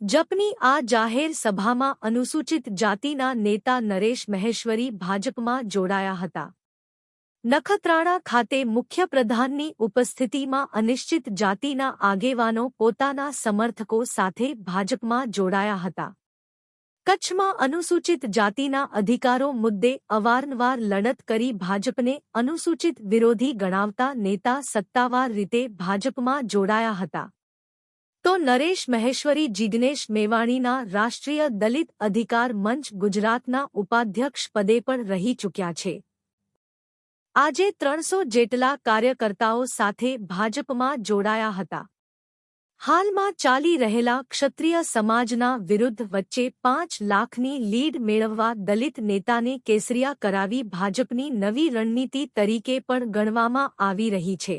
જપની આ જાહેર સભામાં અનુસૂચિત જાતિના નેતા નરેશ મહેશ્વરી ભાજપમાં જોડાયા હતા. નખત્રાણા ખાતે મુખ્યપ્રધાનની ઉપસ્થિતિમાં અનિશ્ચિત જાતિના આગેવાનો પોતાના સમર્થકો સાથે ભાજપમાં જોડાયા હતા. કચ્છમાં અનુસૂચિત જાતિના અધિકારો મુદ્દે અવારનવાર લડત કરી ભાજપને અનુસૂચિત વિરોધી ગણાવતા નેતા સત્તાવાર રીતે ભાજપમાં જોડાયા હતા. તો નરેશ મહેશ્વરી જિગ્નેશ મેવાણીના રાષ્ટ્રીય દલિત અધિકાર મંચ ગુજરાતના ઉપાધ્યક્ષ પદે પણ રહી ચૂક્યા છે. આજે ત્રણસો જેટલા કાર્યકર્તાઓ સાથે ભાજપમાં જોડાયા હતા. હાલમાં ચાલી રહેલા ક્ષત્રિય સમાજના વિરુદ્ધ વચ્ચે પાંચ લાખની લીડ મેળવવા દલિત નેતાને કેસરિયા કરાવી ભાજપની નવી રણનીતિ તરીકે પણ ગણવામાં આવી રહી છે.